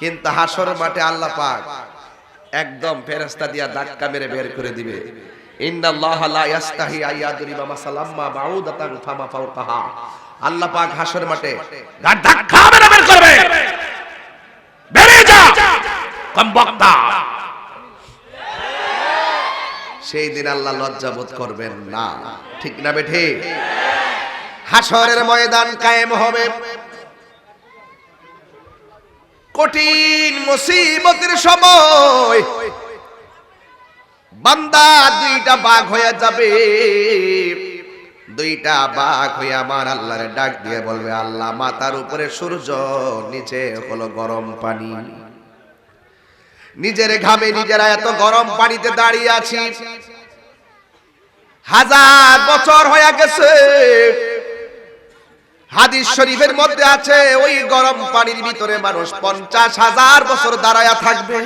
কিন্তু হাসর মাঠে আল্লাহ পাক একদম ফেরেস্তা দিয়া ধাক্কা মেরে বের করে দিবে। ইন্নাল্লাহ লা ইয়াস্তাহি আইয়াদরিবা মাসালাম্মা বাউদাতান ফামা ফাওকাহা আল্লাহ পাক হাসর মাঠে ধাক্কা মেরে বের করবে। বেরিয়ে যা। কম বক্তা? সেই দিন আল্লাহ লজ্জা বোধ করবেন না। ঠিক না বেঠে? হাসরের ময়দান কায়েম হবে। কঠিন মুসিবতের সময় বান্দা দুইটা বাঘ হয়ে যাবে। দুইটা বাঘ হয়ে আমার আল্লাহরে ডাক দিয়ে বলবে, আল্লাহ মাথার উপরে সূর্য, নিচে হলো গরম পানি। নিজের ঘামে নিজেরা এত গরম পানিতে দাঁড়িয়ে আছি। হাজার বছর হয়ে গেছে হাদিস শরীফের মধ্যে আছে, ওই গরম পানির ভিতরে মানুষ পঞ্চাশ হাজার বছর দাঁড়ায়া থাকবে।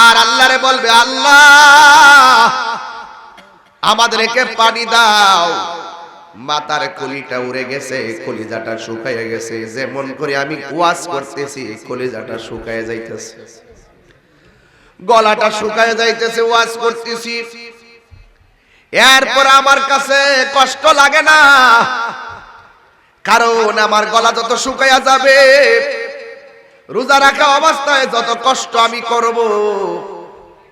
আর আল্লাহরে বলবে, আল্লাহ, আমাদেরকে পানি দাও। মাতার কলিটা উড়ে গেছে, কলিজাটা শুকাইয়া গেছে। যেমন করে আমি কুয়াশ করতেছি, কলিজাটা শুকায় যাইতেছে। গলাটা শুকায় যাইতেছে, ওয়াজ করতেছি। এরপর আমার কাছে কষ্ট লাগে না। কারণ আমার গলা যত শুকাইয়া যাবে, রোজা রাখা অবস্থায় যত কষ্ট আমি করব,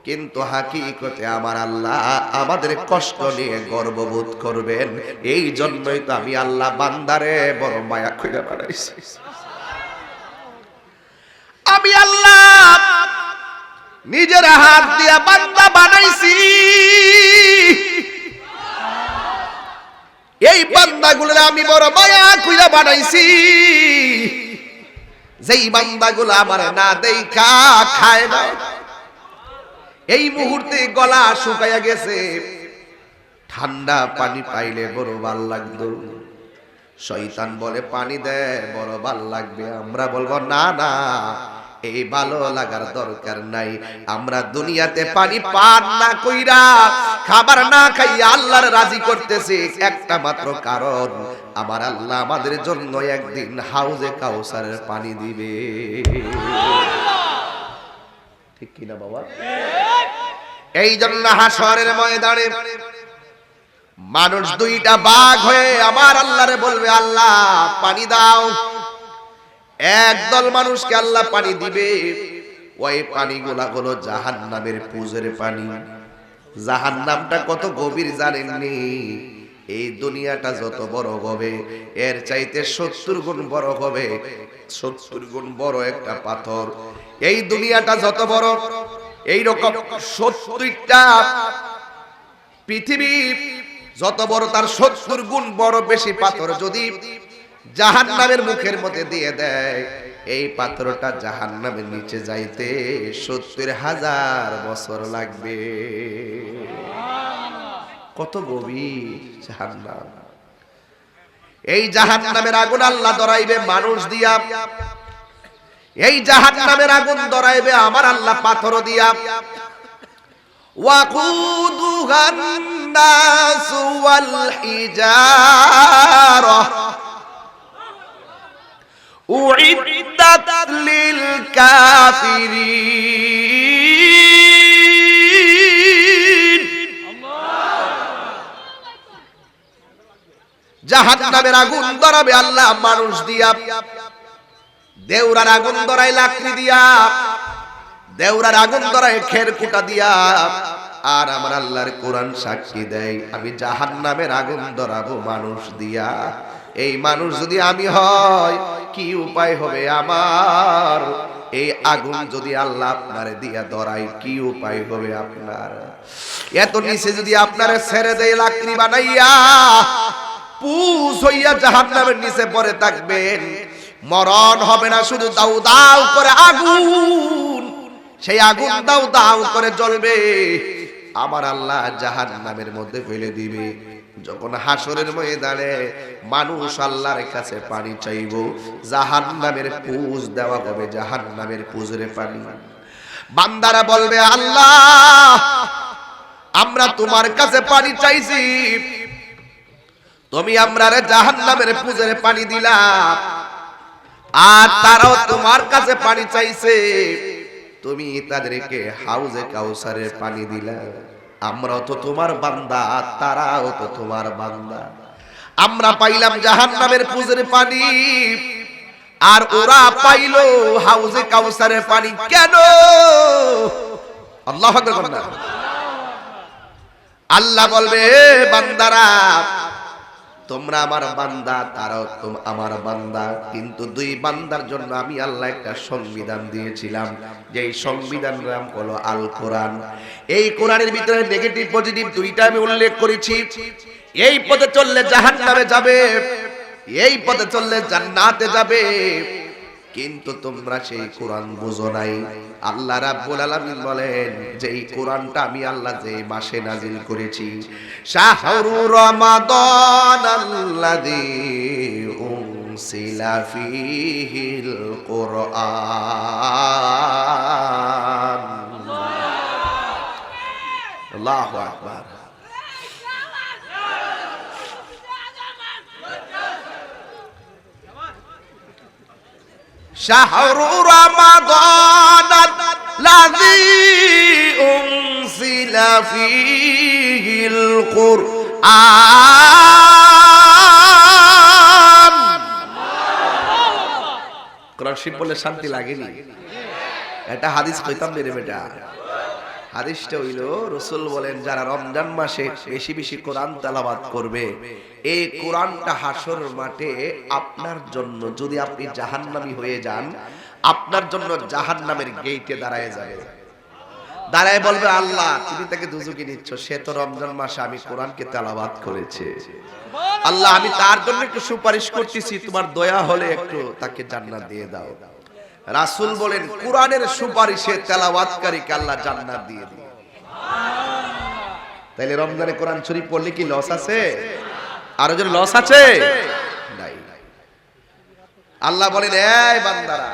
কিন্তু হাকিকতে আমার আল্লাহ আমাদের কষ্ট নিয়ে গর্ববোধ করবেন। এই জন্যই তো আমি আল্লাহ বান্দারে বড় মায়া খুঁজে বানাইছি আমি আল্লাহ নিজের হাত দিয়া বান্দা বানাইছি। এই বান্দাগুলোর আমি বড় মায়া খুঁজে বানাইছি। যেই বান্দাগুলো আমার না দেখা, খায় না। এই মুহূর্তে গলা শুকাইয়া গেছে। ঠান্ডা পানি পাইলে বড় ভালো লাগতো। শয়তান বলে, পানি দেয় বড় ভালো লাগবে। আমরা বলব, না না। এই ভালো লাগার দরকার নাই। আমরা দুনিয়াতে পানি পান না কইরা খাবার না খাইয়া আল্লাহর রাজি করতেছি, একটা মাত্র কারণ, আমার আল্লাহ আমাদের জন্য একদিন হাউজে কাউসারের পানি দিবে। ঠিক কিনা বাবা? এই জন্য হাসরের ময়দানে মানুষ দুইটা বাঘ হয়ে আমার আল্লাহরে বলবে, আল্লাহ, পানি দাও। একদল মানুষকে আল্লাহ পানি দিবে। ওই পানিগুলা হলো জাহান নামের পুজোর পানি। জাহান নামটা কত গভীর জানেননি? এই দুনিয়াটা যত বড় হবে, এর চাইতে সত্তর গুণ বড় হবে। সত্তর গুণ বড় একটা পাথর। এই দুনিয়াটা যত বড় এই রকম সত্তরটা পৃথিবী যত বড়, তার সত্তর গুণ বড় বেশি পাথর। যদি জাহান নামের মুখের মধ্যে দিয়ে দেয়। এই পাত্রটা জাহান নামের নিচে যাইতে সত্তর হাজার বছর লাগবে। কত গভীর জাহান নাম এই জাহান নামের আগুন আল্লাহ দরাইবে, মানুষ দিয়া। এই জাহান নামের আগুন দরাইবে আমার আল্লাহ পাথর দিয়া। ওয়াকুদুহান্নাস ওয়াল হিজারা। أعدت للكافرين জাহান নামের আগুন ধরাবে আল্লাহ মানুষ দিয়া দেউরার আগুন ধরাই লাকড়ি দিয়া দেউরার আগুন ধরায় খের কুটা দিয়া আর আমার আল্লাহর কোরআন সাক্ষী দেয় আমি জাহান নামের আগুন ধরাবো মানুষ দিয়া এই মানুষ যদি আমি হয় কি উপায় হবে আমার? এই আগুন যদি আল্লাহ আপনারে দিয়া ধরাই কি উপায় হবে আপনার? এত নিচে যদি আপনারে ছেড়ে দেয়, লাকড়ি বানাইয়া পুষ হইয়া জাহান নামের নিচে পড়ে থাকবেন। মরণ হবে না, শুধু দাউ দাউ করে আগুন। সেই আগুন দাউ দাও করে জ্বলবে। আমার আল্লাহ জাহান নামের মধ্যে ফেলে দিবে। যখন হাসরের ময়দানে মানুষ আল্লাহর কাছে পানি চাইব জাহান নামের পুজ দেওয়া হবে জাহান নামের পুজরে পানি। বান্দারা বলবে, আল্লাহ, আমরা তোমার কাছে পানি চাইছি। তুমি আমরা জাহান নামের পুজরে পানি দিলাম আর তারাও তোমার কাছে পানি চাইছে। তুমি তাদেরকে হাউজে কাউসারের পানি দিলা। আমরাও তো তোমার বান্দা, তারাও তো তোমার বান্দা। আমরা পাইলাম জাহান নামের পুজোর পানি, আর ওরা পাইল হাউজে কাউসারের পানি। কেন? আল্লাহ আল্লাহ বলবে বান্দারা তোমরা আমার বান্দা, তারাও আমার বান্দা। কিন্তু দুই বান্দার জন্য আমি আল্লাহ একটা সংবিধান দিয়েছিলাম। যে এই সংবিধান নাম হলো আল কোরআন। এই কোরআনের ভিতরে নেগেটিভ পজিটিভ দুইটা আমি উল্লেখ করেছি। এই পথে চললে জাহান্নামে যাবে, এই পথে চললে জান্নাতে যাবে। কিন্তু তোমরা সেই কোরআন বুঝো নাই। আল্লাহ রাব্বুল আলামিন বলেন যে এই কোরআনটা আমি আল্লাহ যে মাসে নাজিল করেছি, শাহরু রমাদান আল্লাযী উনসিলা ফীহিল কোরআন। আল্লাহু আকবার। شهر رمضان الذي أنزل فيه القرآن কোরআন শিব বলে শান্তি লাগেনি এটা হাদিস কইতাম রে বেটা হাদিসটা হইল, রসুল বলেন, যারা রমজান মাসে বেশি বেশি কোরআন তালাবাদ করবে, এই কোরআনটা হাসর মাঠে আপনার জন্য, যদি আপনি জাহান্নামী হয়ে যান, আপনার জন্য জাহান্নামের গেইটে দাঁড়ায় যাবে দাঁড়ায় বলবে, আল্লাহ, তুমি তাকে দুজুকি নিচ্ছ, সে তো রমজান মাসে আমি কোরআনকে তালাবাদ করেছে। আল্লাহ, আমি তার জন্য একটু সুপারিশ করতেছি, তোমার দয়া হলে একটু তাকে জান্নাত দিয়ে দাও। রাসূল বলেন, কোরআনের সুপারিশে তেলাওয়াতকারীকে আল্লাহ জান্নাত দিয়ে দিবে। তাইলে রমজানে কোরআন শরীফ পড়লে কি লস আছে? আরও যেন লস আছে? আল্লাহ বলেন, এই বান্দারা,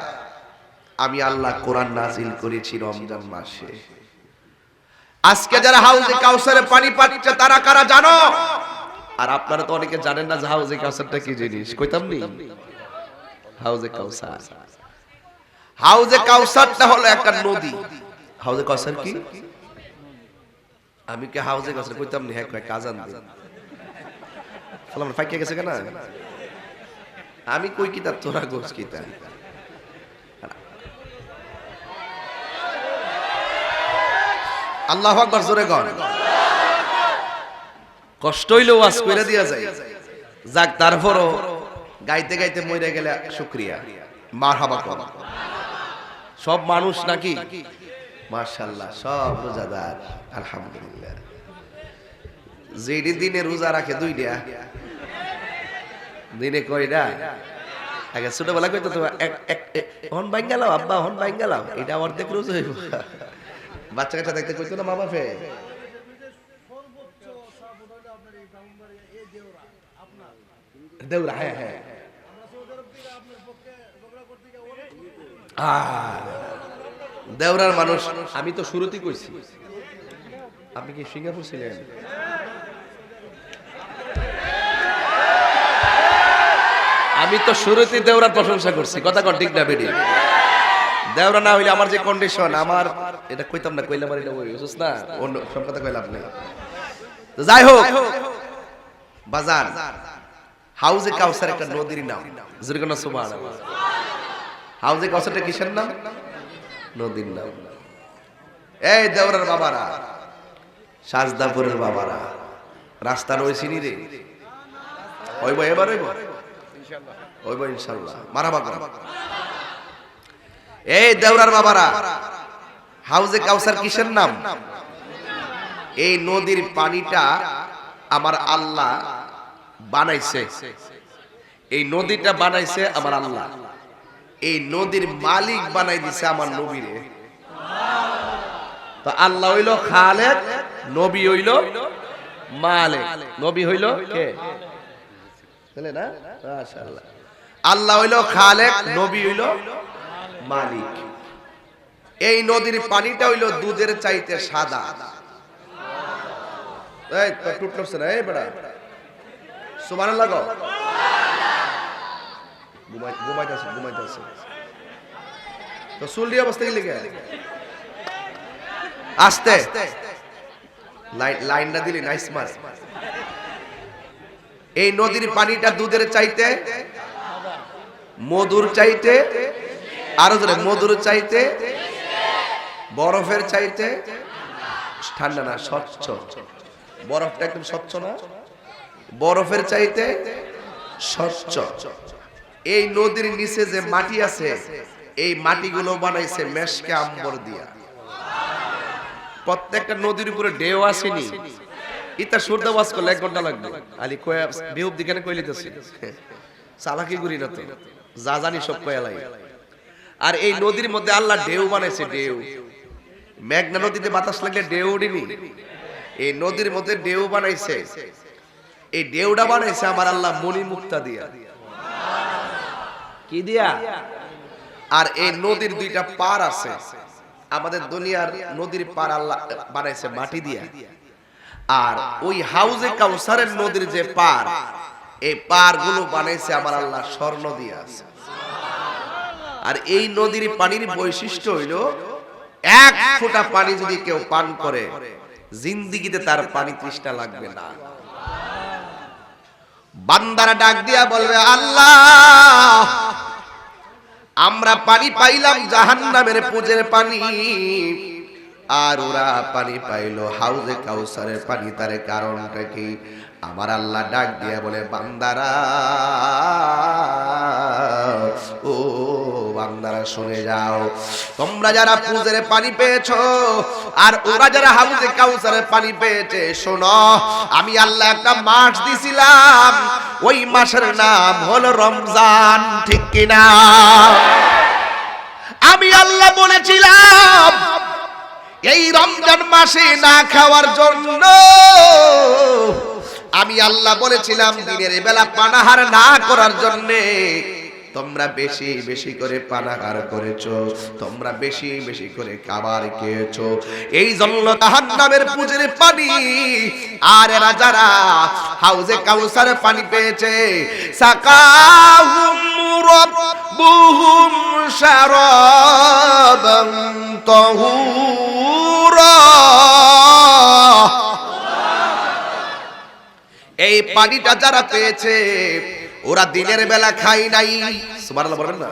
আমি আল্লাহ কোরআন নাজিল করেছি রমজান মাসে। আজকে যারা হাউজে কাউসারে পানি পাচ্ছে, তারা কারা জানো? আর আপনারা তো অনেকে জানেন না যে হাউজে কাউসারটা কি জিনিস, কইতাম নি? হাউজে কাউসার। হাউজে কাউসারটা হলো একটা নদী। হাউজে কাউসার কি? আমি কি হাউজে কাউসার? কইতাম নি হ্যাঁ কাজান সালাম ফাইকে গেছে কেন? আমি কই কি তার তোরা গোস কি তা আল্লাহ আকবার, জোরে কর কষ্ট হইলেও ওয়াজ কইরা দিয়া যায়। যাক, তারপরও গাইতে গাইতে মরে গেলে শুকরিয়া। মারহাবা কর। সব মানুষ নাকি? মাশাল্লাহ সব রোজাদার, আলহামদুলিল্লাহ। যেটি দিনে রোজা রাখে দুই দুইটা, দিনে কয়টা? আগে ছোটবেলা কইতো তো, এক এক এক- হন গেলাম আব্বা, হন গেলাম এটা অর্ধেক রোজা হইব। বাচ্চা কাচ্চা দেখতে কইতো না মা বাপে দেউরা হ্যাঁ হ্যাঁ। দেওরার মানুষ, আমি তো শুরুতেই কইছি। আপনি কি সিঙ্গাপুর ছিলেন? আমি তো শুরুতেই দেওরার প্রশংসা করছি, কথা কর ঠিক না বেরি দেওরা না হইলে আমার যে কন্ডিশন আমার এটা কইতাম না কইলে আমার এটা ওই বুঝছ না? অন্য সব কথা কইলাম না। তো যাই হোক বাজার হাউজে কাউসার একটা নদীর নাম। জুরগানা হাউজে কাউসারটা কিসের নাম? নদীর নাম। এই দেওরার বাবারা সাজদাপুরের বাবারা রাস্তা রয়েছে নি রে? ওইব এবার ওইব ওইব ইনশাল্লাহ মারা বাবা এই দেওরার বাবারা হাউজে কাউসার কিসের নাম? এই নদীর পানিটা আমার আল্লাহ বানাইছে। এই নদীটা বানাইছে আমার আল্লাহ। এই নদীর মালিক বানাই দিছে আমার নবীরে। তো আল্লাহ হইল খালেক, নবী হইল মালিক। নবী হইল কে? না? মাশাআল্লাহ। আল্লাহ হইল খালেক, নবী হইল মালিক। এই নদীর পানিটা হইল দুধের চাইতে সাদা। এই টুটলছে না? এই তো অবস্থা আস্তে। লাইনটা এই নদীর পানিটা দুধের চাইতে, মধুর চাইতে, আরও ধরে মধুর চাইতে, বরফের চাইতে, ঠান্ডা না, স্বচ্ছ। বরফটা একদম স্বচ্ছ না? বরফের চাইতে স্বচ্ছ। এই নদীর নিচে যে মাটি আছে, এই মাটিগুলো বানাইছে মেশকে আম্বর দিয়া। প্রত্যেকটা নদীর উপরে ঢেউ আসেনি। ইতা সুরদা বাস করলে এক ঘণ্টা লাগবে। আলি কয়া বেহুব দিকে কইলিতেছি চালাকি গুরি না তো। যা জানি সব কয়া লাগে আর এই নদীর মধ্যে আল্লাহ ঢেউ বানাইছে, ঢেউ। মেঘনা নদীতে বাতাস লাগলে ঢেউ উঠিনি। এই নদীর মধ্যে ঢেউ বানাইছে। এই ঢেউটা বানাইছে আমার আল্লাহ মণি মুক্তা দিয়া। কি দিয়া? আর এই নদীর দুইটা পার আছে। আমাদের দুনিয়ার নদীর পার আল্লাহ বানাইছে মাটি দিয়া। আর ওই হাউজে কাউসারের নদীর যে পার এই পারগুলো বানাইছে আমার আল্লাহ স্বর্ণ দিয়া আছে। আর এই নদীর পানির বৈশিষ্ট্য হইল এক ফোঁটা পানি যদি কেউ পান করে জিন্দিগিতে তার পানি তৃষ্ণা লাগবে না। বান্দারা ডাক দিয়া বলবে, আল্লাহ, আমরা পানি পাইলাম জাহান নামের পুজের পানি, আর ওরা পানি পাইল হাউজে কাউসারের পানি, তার কারণটা কি? আমার আল্লাহ ডাক দিয়া বলে, বান্দারা, ও বান্দারা শুনে যাও। তোমরা যারা পুজের পানি পেয়েছ, আর ওরা যারা হাউজে কাউসারের পানি পেয়েছে, শোনো, আমি আল্লাহ একটা মাস দিছিলাম। ওই মাসের নাম হলো রমজান, ঠিক কিনা? আমি আল্লাহ বলেছিলাম, এই রমজান মাসে না খাওয়ার জন্য আমি আল্লাহ বলেছিলাম, দিনের বেলা পানাহার না করার জন্যে তোমরা বেশি বেশি করে পানাহার করেছ, তোমরা বেশি বেশি করে খাবার খেয়েছো। এই জন্য জাহান্নামের পুজের পানি, আর এরা যারা হাউজে কাউসারে পানি পেয়েছে, সাকাহুম তাহুরা। এই পানিটা যারা পেয়েছে ওরা দিনের বেলা খাই নাই। সুবহানাল্লাহ বলবেন না?